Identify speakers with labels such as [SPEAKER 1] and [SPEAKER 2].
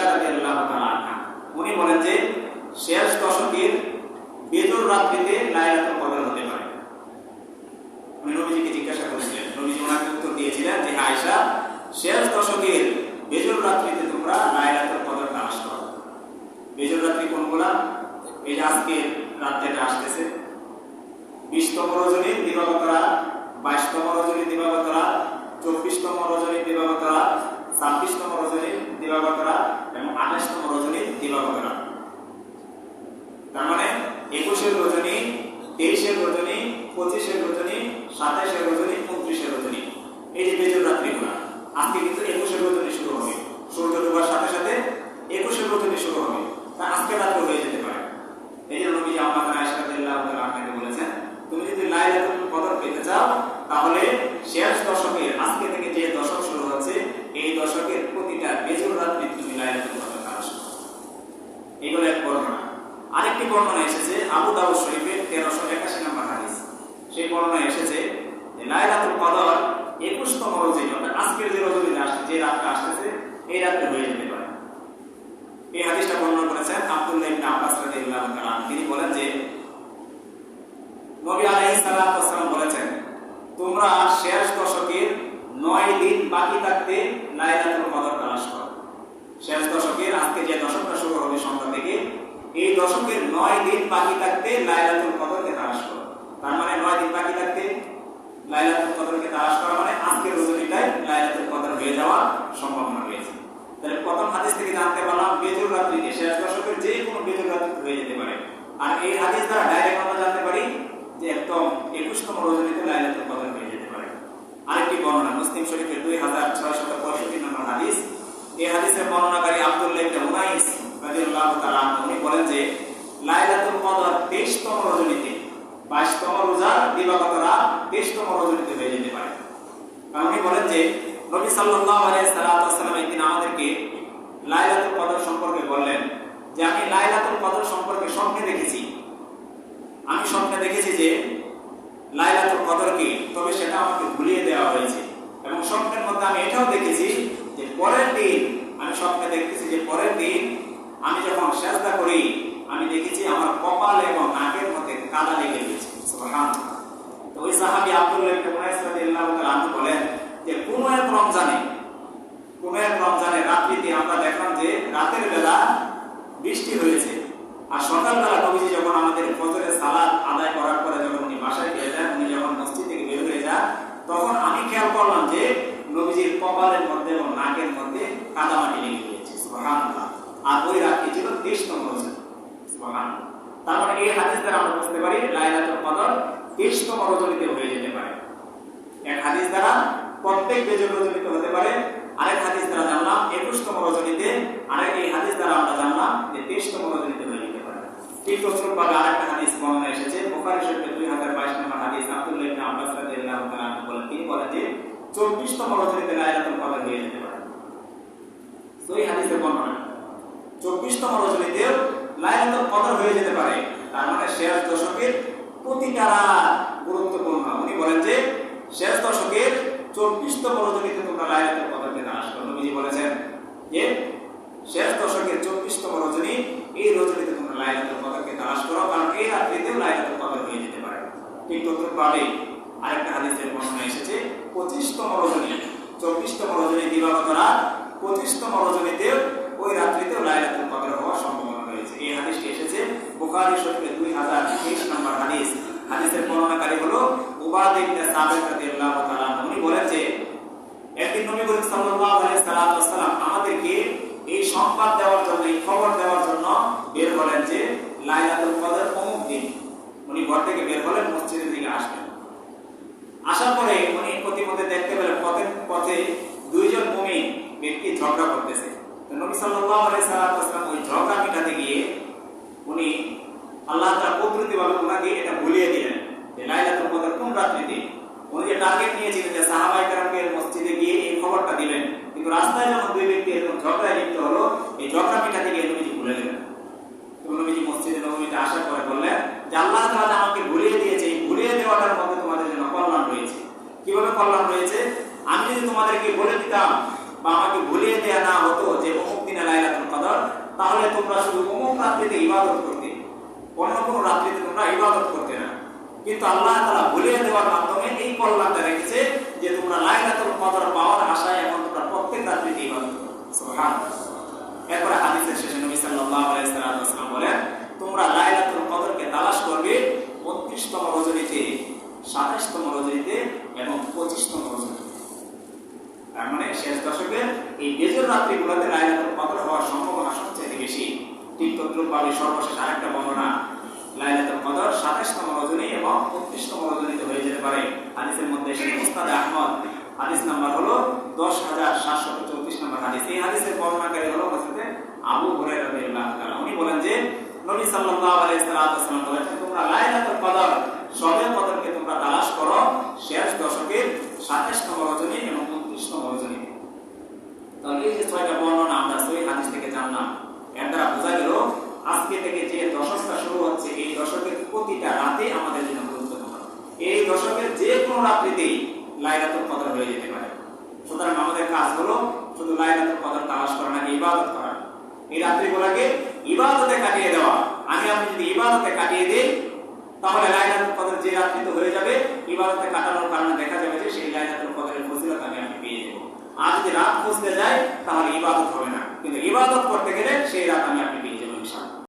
[SPEAKER 1] রাদিয়াল্লাহু তাআলা আনহা। উনি বলেন যে শেষ দশকের বেজর রাত্রিতে লাইলাতুল কদর হতে পারে। উনি নবীজিকে জিজ্ঞাসা করেছিলেন। নবীজি ওনাকে উত্তর দিয়েছিলেন যে হ্যাঁ, আয়েশা শেষ দশকের বেজর রাত্রিতে তোমরা লাইলাতুল কদর তালাশ করো বেজর রাত্রি কোনগুলা? এই আজকে রাত আসতেছে। বিশতম রজনী দিবাগত রাত বাইশতম রজনী দিবাগত চব্বিশতম রজনী দিবাগত ছাব্বিশতম রজনী দিবাগত রাত এবং আঠাশতম রজনী দিবাগতরা তার মানে একুশের রজনী, তেইশের রজনী, পঁচিশের রজনী সাতাশের রজনী এই যে বেজর রাত্রিগুলা আজকে কিন্তু একুশের রজনী শুরু হবে সূর্য ডোবার সাথে সাথে একুশের রজনী শুরু হবে তা আজকে রাত্রে হয়ে যেতে পারে এই জন্য নবী আম্মা আয়েশা রাদিয়াল্লাহু তাআলা আপনাকে বলেছেন তুমি যদি লাইলাতুল কদর পেতে চাও তাহলে শেষ দশকের আজকে থেকে যে দশক শুরু হচ্ছে এই দশকের প্রতিটা বেজর রাত্রি তুমি লাইলাতুল কদর তালাশ করো এগুলো এক বর্ণনা আরেকটি বর্ণনা এসেছে আবু দাউদ শরীফের তেরোশো একাশি নম্বর হাদিস। সেই বর্ণনা এসেছে লাইলাতুল কদর একুশতম রজনী অর্থাৎ আজকের যে রজনী আসছে, যে রাতটা আসতেছে, এই রাত্রে হয়ে যেতে পারে। এই হাদিসটা বর্ণনা করেছেন আব্দুল্লাহ ইবনে আব্বাস রাদিয়াল্লাহু তাআলা তিনি বলেন যে, নবী আলাইহিস ওয়াসসালাম বলেছেন, তোমরা শেষ দশকের নয় দিন বাকি থাকতে লাইলাতুল কদর তালাশ করো শেষ দশকের আজকে যে দশকটা শুরু হবে সন্ধ্যা থেকে এই দশকের নয় দিন বাকি থাকতে লাইলাতুল কদরকে তালাশ করো। তার মানে নয় দিন বাকি থাকতে লাইলাতুল কদরকে তালাশ করা মানে আজকের রজনীটাই লাইলাতুল কদর হয়ে যাওয়ার সম্ভাবনা রয়েছে। তাহলে প্রথম হাদিস থেকে জানতে পারলাম বেজুর রাত্রিতে শেষ দশকের যে কোনো বেজুর রাত্রি হয়ে যেতে পারে। আর এই হাদিস দ্বারা ডাইরেক্ট আমরা জানতে পারি যে একদম একুশতম রজনীতে লাইলাতুল কদর হয়ে যেতে পারে। আরেকটি বর্ণনা, মুসলিম শরীফের দুই হাজার ছয়শত পঁয়ষট্টি নম্বর হাদিস। এই হাদিসের বর্ণনাকারী আব্দুল্লাহ ইবনে উনাইস রাদিয়াল্লাহু তাআলা উনি বলেন যে, লাইলাতুল কদর 23তম রজনীতে 22তম রোজার দিবাগত রাত 23তম রজনীতে যেতে পারে। কারণ উনি বলেন যে, নবী সাল্লাল্লাহু আলাইহি সাল্লাম একদিন আমাদেরকে লাইলাতুল কদর সম্পর্কে বললেন যে, আমি কদর স্বপ্নে দেখেছি। যে, লাইলাতুল কদরকে, তবে সেটা আমাকে ভুলিয়ে দেওয়া হয়েছে। এবং স্বপ্নের মধ্যে আমি এটাও দেখেছি যে, পরের দিন, আমি স্বপ্নে দেখতেছি যে, পরের দিন আমি যখন সেজদা করি, আমি দেখেছি আমার কপাল এবং নাকের মধ্যে কাদা লেগে গেছে। তো ওই সাহাবী বলেন যে এক রমজানে এক রমজানে রাত্রিতে আমরা দেখলাম যে, রাতের বেলা বৃষ্টি হয়েছে। আর সকালবেলা নবীজি যখন আমাদের ফজরের সালাত আদায় করার পরে যখন উনি বাসায় ফিরে যান, উনি যখন মসজিদ থেকে বের হয়ে যান, তখন আমি খেয়াল করলাম যে, নবীজির কপালের মধ্যে এবং নাকের মধ্যে কাদামাটি লেগে গিয়েছে। আর ওই রাতটি ছিল তেইশতম রোজা। তার মানে এই হাদিস দ্বারা আমরা বুঝতে পারি লাইলাতুল কদর তেইশতম রজনীতে হয়ে যেতে পারে। এক হাদিস দ্বারা প্রত্যেক বেজর রজনীতে হতে পারে, আরেক হাদিস দ্বারা জানলাম একুশতম রজনীতে আরেক এই হাদিস দ্বারা আমরা জানলাম যে তেইশতম রজনীতে হয়ে যেতে পারে। তসরূপ ভাবে আরেকটা হাদিস বর্ণনা এসেছে, বুখারী শরীফের দুই হাজার বাইশ নম্বর হাদিস, আব্দুল্লাহ আব্বাস রাদিয়াল্লাহু তাআলা বলেন, তিনি বলেন যে চব্বিশতম রজনীতে লাইলাতুল কদর হয়ে যেতে পারে। সই হাদিসের বর্ণনা চব্বিশতম রজনীতে লাইলাতুল কদর হয়ে যেতে পারে। তার মানে শেষ দশকের প্রতিটা রাত গুরুত্বপূর্ণ। উনি বলেন যে, শেষ দশকের চব্বিশতম রজনীতে তোমরা লাইলাতুল কদরকে তালাশ করো নবীজি বলেছেন যে, শেষ দশকের চব্বিশতম রজনী এই রজনীতে তোমরা লাইলাতুল কদরকে তালাশ করো, কারণ এই রাত্রিতেও লাইলাতুল কদর হয়ে যেতে পারে। ঠিক তদ্রুপভাবে আরেকটা হাদিসের বর্ণনা এসেছে, পঁচিশতম রজনী চব্বিশতম রজনী দিবাগত রাত, পঁচিশতম রজনীতেও ওই রাত্রিতেও লাইলাতুল কদর হওয়ার সম্ভাবনা রয়েছে। এই হাদিসটি এসেছে বুখারী শরীফে দুই হাজার তেইশ নম্বর হাদিস। হাদিসের বর্ণনাকারী হলো উবাদ ইবনে সাবিত রাদিয়াল্লাহু তাআলা উনি বলেন একদিন নবী করিম সাল্লাল্লাহু আলাইহি সাল্লাম আমাদেরকে এই সংবাদ দেওয়ার জন্য, এই খবর দেওয়ার জন্য বের করেন যে, লাইলাতুল কদর অমুক দিন উনি ঘর থেকে বের হলেন মসজিদের দিকে আসবেন আসার পরে উনি প্রতিমধ্যে দেখতে পেলেন পথে পথে দুইজন মুমিন ব্যক্তি ঝগড়া করতেছে তো নবী সাল্লাল্লাহু আলাইহি সাল্লাম ওই ঝগড়া মেটাতে গিয়ে উনি আল্লাহ তাআলা কুদরতিভাবে ওনাকে এটা ভুলিয়ে দিলেন যে, লাইলাতুল কদর কোন রাত্রিতে উনি যে টার্গেট নিয়েছিলেন যে, সাহাবায়ে কেরামকে মসজিদে গিয়ে এই খবরটা দিবেন কিন্তু রাস্তায় যখন দুই ব্যক্তি এরকম ঝগড়ায় লিপ্ত হলো, এই ঝগড়া মেটাতে গিয়ে নবীজি ভুলে গেলেন। নবীজি মসজিদে নবীতে আসার পরে বললেন যে, আল্লাহ তাআলা আমাকে ভুলিয়ে দিয়েছে। এই ভুলিয়ে দেওয়াটার মধ্যে তোমাদের জন্য কল্যাণ রয়েছে। কীভাবে কল্যাণ রয়েছে? আমি যদি তোমাদেরকে বলে দিতাম বা আমাকে ভুলিয়ে দেয়া না হতো যে, অমুক দিনে লাইলাতুল কদর, তাহলে তোমরা শুধু অমুক রাত্রিতে ইবাদত অন্য কোনো রাত্রিতে তোমরা ইবাদত করতে না। কিন্তু আল্লাহ তাআলা ভুলিয়ে দেওয়ার মাধ্যমে এই কল্যাণটা রেখেছে যে তোমরা কদর পাওয়ার আশায় এখন তোমরা প্রত্যেক রাত্রিতে ইবাদত করো। এরপরে হাদিসের শেষে নবী সাল্লাল্লাহু আলাইহি সাল্লাম বলেন, তোমরা কদরকে তালাশ করবে 32তম রজনীতে 27তম রজনীতে এবং 25তম রজনীতে। তার মানে শেষ দশকের এই বেজর রাত্রিগুলোতে লাইলাতুল কদর হওয়ার সম্ভাবনা সবচেয়ে বেশি। ঠিক তদ্রুপভাবে সর্বশেষ আরেকটা বর্ণনা লাইলাতুল কদর 27তম রজনী এবং 25তম রজনীতে হয়ে যেতে পারে। হাদিসের মধ্যে এসেছে মুস্তাদ আহমদ, হাদিস নাম্বার হলো 10734 নম্বর হাদিস। এই হাদিসের বর্ণনাকারী হলো হযরত আবু হুরায়রা রাদিয়াল্লাহু তাআলা উনি বলেন যে, নবী সাল্লাল্লাহু আলাইহি ওয়াসাল্লাম বলেছেন তোমরা লাইলাতুল কদর সবে কদরকে তোমরা তালাশ করো শেষ দশকের 27তম রজনী এবং 29তম রজনী। তাহলে এই যে ছয়টা বর্ণনা আমরা সহিহ হাদিস থেকে জানলাম এর দ্বারা বোঝা গেল আজকে থেকে যে দশকটা শুরু হচ্ছে এই দশকের প্রতিটা রাতে আমাদের জন্য গুরুত্বপূর্ণ এই দশকের যে কোনো রাত্রিতেই লাইলাতুল কদর হয়ে যেতে পারে? সুতরাং আমাদের কাজ হলো শুধু লাইলাতুল কদর তালাশ করা না ইবাদত করা? এই রাত্রিগুলোকে ইবাদতে কাটিয়ে দেওয়া। আমি আপনি যদি ইবাদতে কাটিয়ে দিই, তাহলে লাইলাতুল কদর যে রাত্রিতে হয়ে যাবে, ইবাদতে কাটানোর কারণে দেখা যাবে যে সেই লাইলাতুল কদরের ফজিলত আমি আপনি পেয়ে যাব। আর যদি রাত খুঁজতে যাই, তাহলে ইবাদত হবে না।